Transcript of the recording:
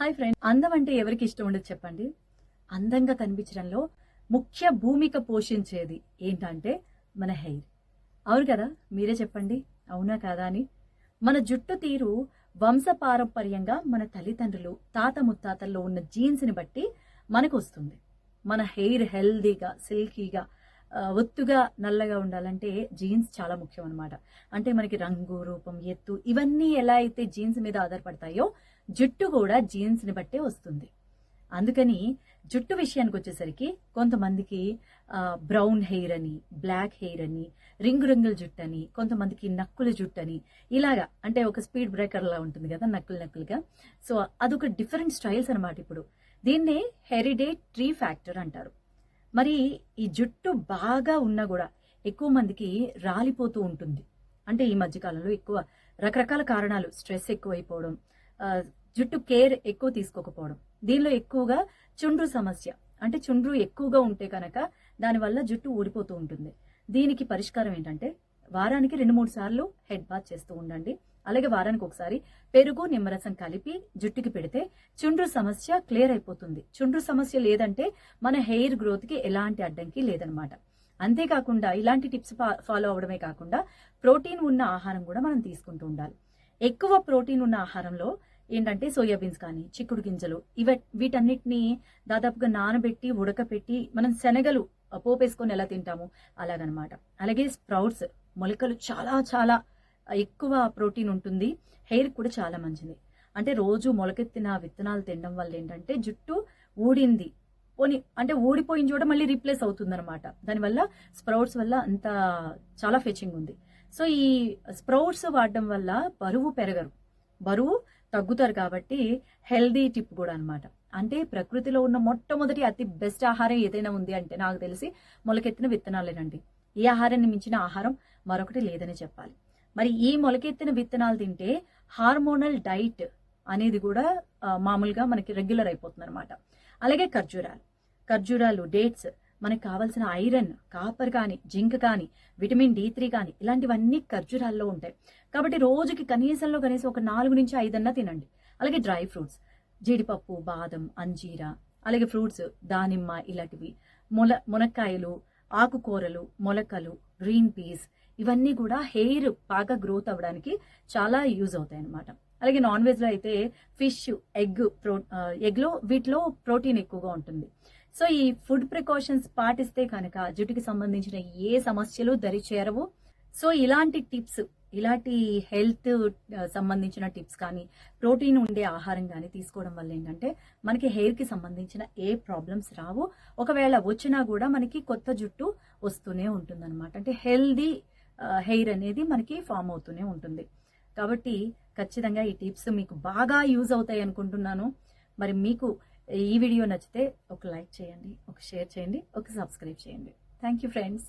Hi friend. అందం అంటే ఎవరికి ఇష్టం ఉండదు చెప్పండి. అందంగా కనిపించడంలో ముఖ్య భూమిక పోషించేది ఏంటంటే మన హెయిర్. అవును కదా? మీరే చెప్పండి. అవునా కాదా అని. మన జుట్టు తీరు వంశపారంపర్యంగా మన తల్లిదండ్రులు తాత ముత్తాతల్లో ఉన్న జీన్స్ని బట్టి మనకు వస్తుంది మన హెయిర్ హెల్దీగా సిల్కీగా ఒత్తుగా నల్లగా ఉండాలంటే జీన్స్ చాలా ముఖ్యం అనమాట అంటే మనకి రంగు రూపం ఎత్తు ఇవన్నీ ఎలా అయితే జీన్స్ మీద ఆధారపడతాయో జుట్టు కూడా జీన్స్ని బట్టే వస్తుంది. అందుకని జుట్టు విషయానికి వచ్చేసరికి కొంతమందికి బ్రౌన్ హెయిర్ అని బ్లాక్ హెయిర్ అని రింగు రింగుల జుట్టు అని కొంతమందికి నక్కుల జుట్టు అని ఇలాగా అంటే ఒక స్పీడ్ బ్రేకర్ లా ఉంటుంది కదా నక్కులు నక్కులుగా. సో అదొక డిఫరెంట్ స్టైల్స్ అనమాట ఇప్పుడు. దీన్నే హెరిడేట్ ట్రీ ఫ్యాక్టర్ అంటారు. మరి ఈ జుట్టు బాగా ఉన్నా కూడా ఎక్కువ మందికి రాలిపోతూ ఉంటుంది. అంటే ఈ మధ్యకాలంలో ఎక్కువ రకరకాల కారణాలు స్ట్రెస్ ఎక్కువైపోవడం జుట్టు కేర్ ఎక్కువ తీసుకోకపోవడం. దీనిలో ఎక్కువగా చుండ్రు సమస్య. అంటే చుండ్రు ఎక్కువగా ఉంటే కనుక దానివల్ల జుట్టు ఊడిపోతూ ఉంటుంది. దీనికి పరిష్కారం ఏంటంటే వారానికి రెండు మూడు సార్లు హెడ్ బాత్ చేస్తూ ఉండండి. అలాగే వారానికి ఒకసారి పెరుగు నిమ్మరసం కలిపి జుట్టుకి పెడితే చుండ్రు సమస్య క్లియర్ అయిపోతుంది. చుండ్రు సమస్య లేదంటే మన హెయిర్ గ్రోత్కి ఎలాంటి అడ్డంకి లేదనమాట అంతేకాకుండా ఇలాంటి టిప్స్ ఫాలో అవడమే కాకుండా ప్రోటీన్ ఉన్న ఆహారం కూడా మనం తీసుకుంటూ ఉండాలి. ఎక్కువ ప్రోటీన్ ఉన్న ఆహారంలో ఏంటంటే సోయాబీన్స్ కానీ చిక్కుడు గింజలు ఇవ వీటన్నిటిని దాదాపుగా నానబెట్టి ఉడకపెట్టి మనం శనగలు పోపేసుకొని ఎలా తింటాము అలాగనమాట. అలాగే స్ప్రౌట్స్ మొలకలు చాలా చాలా ఎక్కువ ప్రోటీన్ ఉంటుంది. హెయిర్ కూడా చాలా మంచిది. అంటే రోజు మొలకెత్తిన విత్తనాలు తినడం వల్ల ఏంటంటే జుట్టు ఊడింది. పోని అంటే ఊడిపోయిన చోట మళ్ళీ రీప్లేస్ అవుతుంది అనమాట దానివల్ల స్ప్రౌట్స్ వల్ల అంత చాలా ఫెచింగ్ ఉంది. సో ఈ స్ప్రౌట్స్ వాడడం వల్ల బరువు పెరగరు. బరువు తగ్గుతారు కాబట్టి హెల్దీ టిప్ కూడా అనమాట అంటే ప్రకృతిలో ఉన్న మొట్టమొదటి అతి బెస్ట్ ఆహారం ఏదైనా ఉంది అంటే నాకు తెలిసి మొలకెత్తిన విత్తనాలేనండి. ఈ ఆహారాన్ని మించిన ఆహారం మరొకటి లేదని చెప్పాలి. మరి ఈ మొలకెత్తిన విత్తనాలు తింటే హార్మోనల్ డైట్ అనేది కూడా మామూలుగా మనకి రెగ్యులర్ అయిపోతుంది అనమాట అలాగే ఖర్జూరాలు. ఖర్జూరాలు డేట్స్ మనకు కావాల్సిన ఐరన్ కాపర్ కానీ జింక్ కానీ విటమిన్ డి త్రీ కానీ ఇలాంటివన్నీ ఖర్జూరాల్లో ఉంటాయి. కాబట్టి రోజుకి కనీసంలో కనీసం ఒక నాలుగు నుంచి ఐదన్నా తినండి. అలాగే డ్రై ఫ్రూట్స్ జీడిపప్పు బాదం అంజీరా అలాగే ఫ్రూట్స్ దానిమ్మ ఇలాంటివి మొల మునక్కాయలు ఆకుకూరలు మొలకలు గ్రీన్ పీస్ ఇవన్నీ కూడా హెయిర్ బాగా గ్రోత్ అవ్వడానికి చాలా యూజ్ అవుతాయి అన్నమాట అలాగే నాన్ వెజ్లో అయితే ఫిష్ ఎగ్ ప్రో ఎగ్లో వీటిలో ప్రోటీన్ ఎక్కువగా ఉంటుంది. సో ఈ ఫుడ్ ప్రికాషన్స్ పాటిస్తే కనుక జుట్టుకి సంబంధించిన ఏ సమస్యలు దరిచేరవు. సో ఇలాంటి టిప్స్ ఇలాంటి హెల్త్ సంబంధించిన టిప్స్ కానీ ప్రోటీన్ ఉండే ఆహారం కానీ తీసుకోవడం వల్ల ఏంటంటే మనకి హెయిర్కి సంబంధించిన ఏ ప్రాబ్లమ్స్ రావు. ఒకవేళ వచ్చినా కూడా మనకి కొత్త జుట్టు వస్తూనే ఉంటుంది అంటే హెల్దీ హెయిర్ అనేది మనకి ఫామ్ అవుతూనే ఉంటుంది. కాబట్టి ఖచ్చితంగా ఈ టిప్స్ మీకు బాగా యూజ్ అవుతాయి అనుకుంటున్నాను. మరి మీకు ఈ వీడియో నచ్చితే ఒక లైక్ చేయండి ఒక షేర్ చేయండి ఒక సబ్స్క్రైబ్ చేయండి. Thank you friends